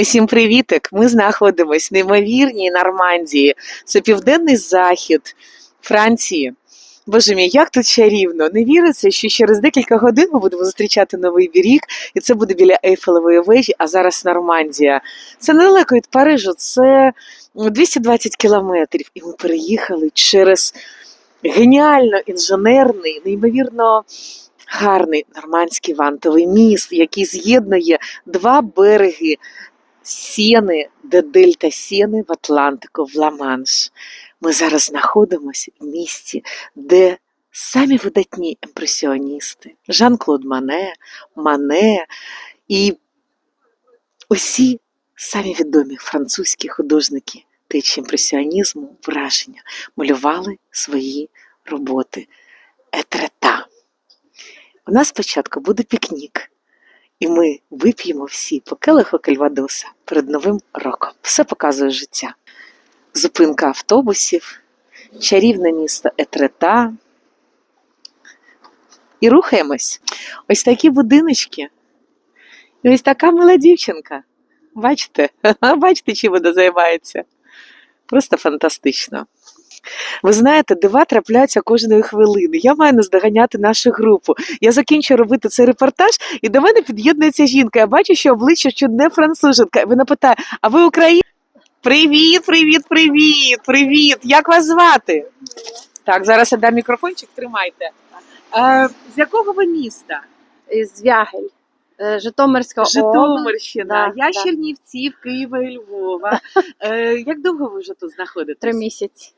Усім привітик! Ми знаходимось в неймовірній Нормандії. Це південний захід Франції. Боже мій, як тут чарівно! Не віриться, що через декілька годин ми будемо зустрічати новий бірік, і це буде біля Ейфелевої вежі, а зараз Нормандія. Це недалеко від Парижу, це 220 кілометрів. І ми переїхали через геніально інженерний, неймовірно гарний нормандський вантовий міст, який з'єднує два береги Сіни, де дельта Сіни в Атлантику, в Ла-Манш. Ми зараз знаходимося в місті, де самі видатні імпресіоністи Жан-Клод Мане, Мане і усі самі відомі французькі художники течії імпресіонізму, враження малювали свої роботи. Етрета. У нас спочатку буде пікнік, і ми вип'ємо всі по келиху кальвадоса перед Новим роком. Все показує життя. Зупинка автобусів, чарівне місто Етрета. І рухаємось. Ось такі будиночки. І ось така мила дівчинка. Бачите? Бачите, чим вона займається? Просто фантастично. Ви знаєте, дива трапляються кожної хвилини. Я маю наздоганяти нашу групу. Я закінчу робити цей репортаж, і до мене під'єднується жінка. Я бачу, що обличчя чудне француженка. Вона питає: А ви Україна? Привіт, привіт, привіт, привіт! Як вас звати? Так, зараз я дам мікрофончик, тримайте. Е, з якого ви міста? Із Вягель, е, Житомирська область. Житомирщина. Да, я да. Чернівців, Києва і Львова. Е, як довго ви вже тут знаходитесь? Три місяці.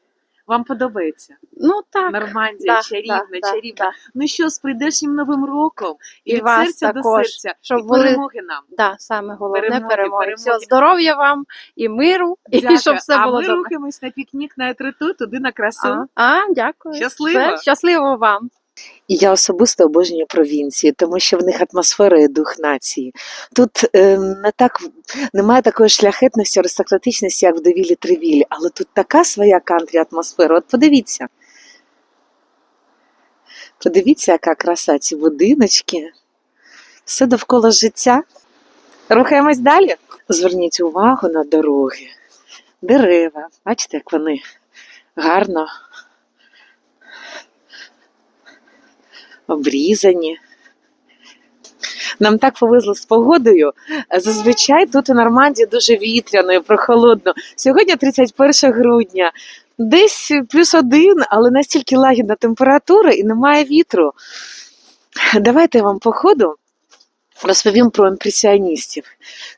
Вам подобається? Ну так. Нормандія, да, чарівна, да, чарівна. да. Ну що, з прийдешнім новим роком і, І від вас серця також, до серця, щоб і були- перемоги нам. Да, саме головне Перемоги, перемоги. перемоги. Здоров'я вам і миру, Дякую. і щоб все а було ми добре. рухаємось на пікнік на Етриту, туди на красу. А, а, дякую. Щасливо. Все, щасливо вам. І я особисто обожнюю провінції, тому що в них атмосфера і дух нації. Тут е, не так немає такої шляхетності, аристократичності, як в Девілі Тревілі, але тут така своя кантрі атмосфера. От подивіться. Подивіться, яка краса, ці будиночки. Все довкола життя. Рухаємось далі. Зверніть увагу на дороги, дерева. Бачите, як вони гарно обрізані. Нам так повезло з погодою. Зазвичай тут у Нормандії дуже вітряно і прохолодно. Сьогодні 31 грудня, десь плюс один, але настільки лагідна температура і немає вітру. Давайте я вам по ходу розповім про імпресіоністів.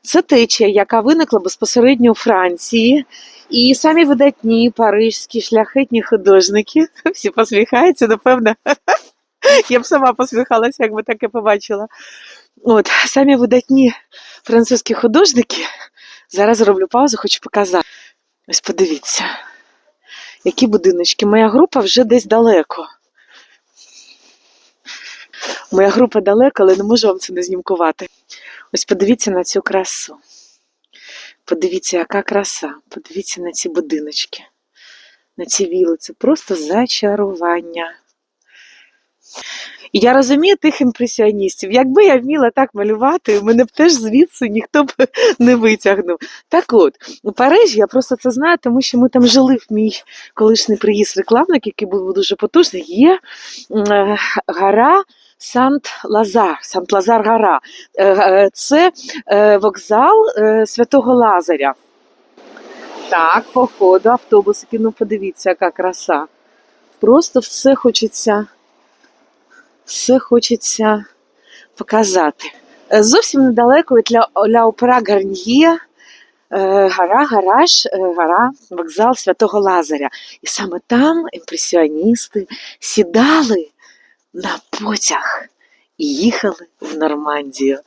Це течія, яка виникла безпосередньо у Франції. І самі видатні парижські шляхетні художники, всі посміхаються, напевно. Я б сама посміхалася, якби таке побачила. От, самі видатні французькі художники. Зараз зроблю паузу, хочу показати. Ось подивіться, які будиночки. Моя група вже десь далеко. Моя група далеко, але не можу вам це не знімкувати. Ось подивіться на цю красу. Подивіться, яка краса. Подивіться на ці будиночки, на ці віли. Це просто зачарування. І я розумію тих імпресіоністів. Якби я вміла так малювати, мене б теж звідси ніхто б не витягнув. Так от, у Парижі я просто це знаю, тому що ми там жили в мій колишній приїзд рекламник, який був дуже потужний. Є е, гора Сант-Лазар, Сант-Лазар-Гора. Е, е, Це вокзал Святого Лазаря. Так, походу, автобусики, ну подивіться, яка краса. Просто все хочеться все хочеться показати. Е, Зовсім недалеко від Ля, Ля Гарньє, е, гора, гараж, е, гора, вокзал Святого Лазаря. І саме там імпресіоністи сідали на потяг і їхали в Нормандію,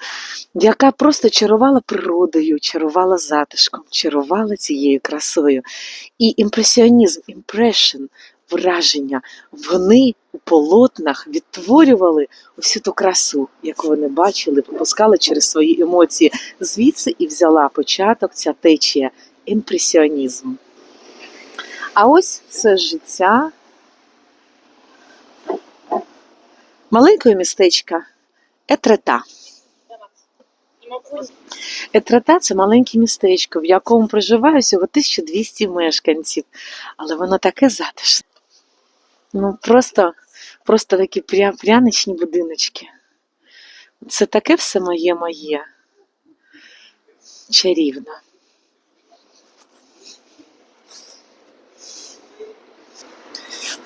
яка просто чарувала природою, чарувала затишком, чарувала цією красою. І імпресіонізм, імпрешн, враження, вони у полотнах відтворювали усю ту красу, яку вони бачили, пропускали через свої емоції. Звідси і взяла початок ця течія імпресіонізму. А ось це життя маленького містечка Етрета. Етрата це маленьке містечко, в якому проживає всього 1200 мешканців, але воно таке затишне. Ну просто, просто такі пря, пряничні будиночки. Це таке все моє моє. Чарівно.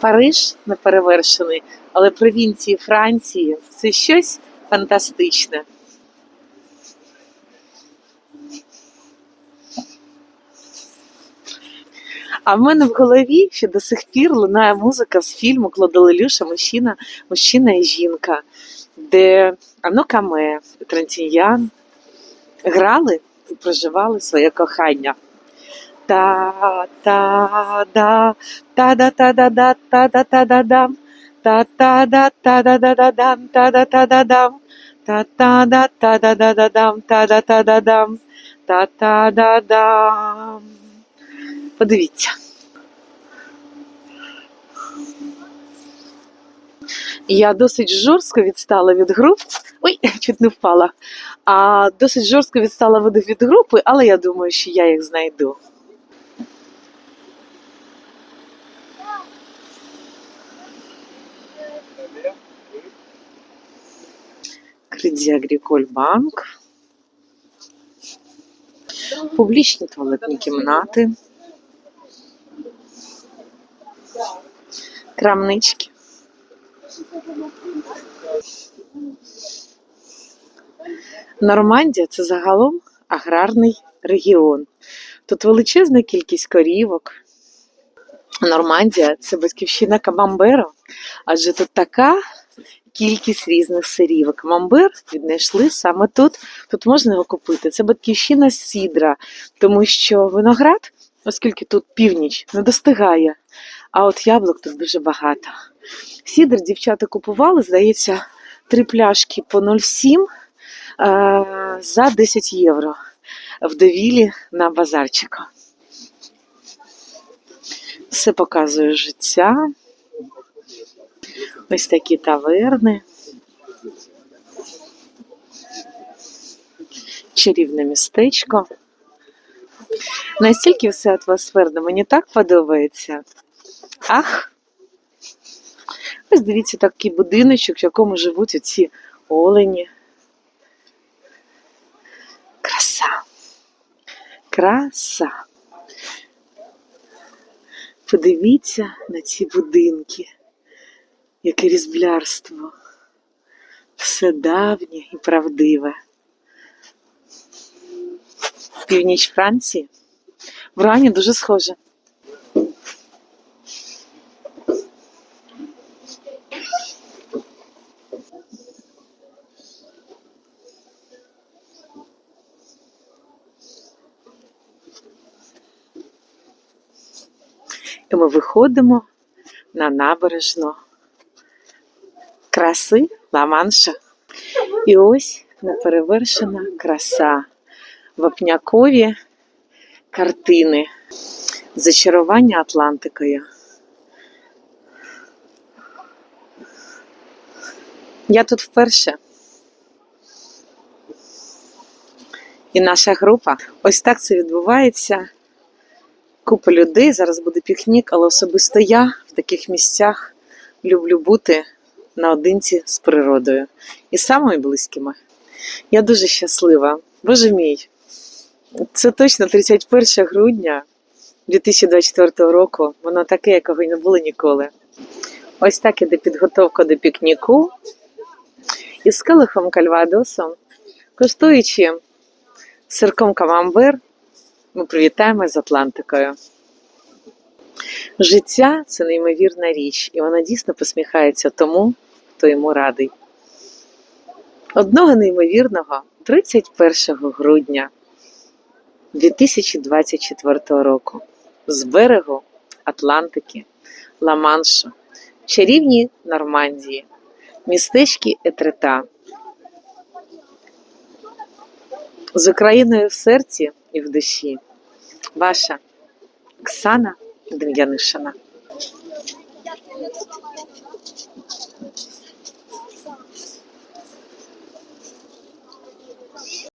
Париж неперевершений, але провінції Франції це щось фантастичне. А в мене в голові ще до сих пір лунає музика з фільму Клода Лелюша Мужчина, мужчина і жінка, де Ано Каме, Трантіньян грали і проживали своє кохання. Та-та-да, та-да-та-да-да, та-да-та-да-дам, та-та-да-та-да-да-да-дам, та-да-та-да-дам, та-та-да-та-да-да-да-дам, та-да-та-да-дам, та-та-да-дам. Подивіться. Я досить жорстко відстала від груп. Ой, чуть не впала. А досить жорстко відстала від, від групи, але я думаю, що я їх знайду. Агріколь Банк. Публічні туалетні кімнати. Крамнички. Нормандія це загалом аграрний регіон. Тут величезна кількість корівок. Нормандія це батьківщина камамберу, адже тут така кількість різних сирів. Камамбер віднайшли саме тут. Тут можна його купити. Це батьківщина сідра, тому що виноград, оскільки тут північ, не достигає. А от яблук тут дуже багато. Сідр дівчата купували, здається, три пляшки по 0,7 е, за 10 євро в довілі на базарчику. Все показує життя. Ось такі таверни. Чарівне містечко. Настільки все атмосферно, мені так подобається. Ах! Ось дивіться такий будиночок, в якому живуть оці олені. Краса. Краса. Подивіться на ці будинки. Яке різблярство. Все давнє і правдиве. Північ Франції. В Рані дуже схоже. І ми виходимо на набережну краси Ла-Манша. І ось неперевершена краса вапнякові картини зачарування Атлантикою. Я тут вперше. І наша група. Ось так це відбувається. Купа людей, зараз буде пікнік, але особисто я в таких місцях люблю бути наодинці з природою і самими близькими. Я дуже щаслива. Боже мій, це точно 31 грудня 2024 року. Воно таке, якого й не було ніколи. Ось так іде підготовка до пікніку із келихом кальвадосом, коштуючи сирком камамбер, ми привітаємо з Атлантикою. Життя це неймовірна річ, і вона дійсно посміхається тому, хто йому радий. Одного неймовірного 31 грудня 2024 року з берегу Атлантики, Ла-Маншу, чарівні Нормандії, містечки Етрета. З Україною в серці і в душі. Ваша Оксана Дем'янишина.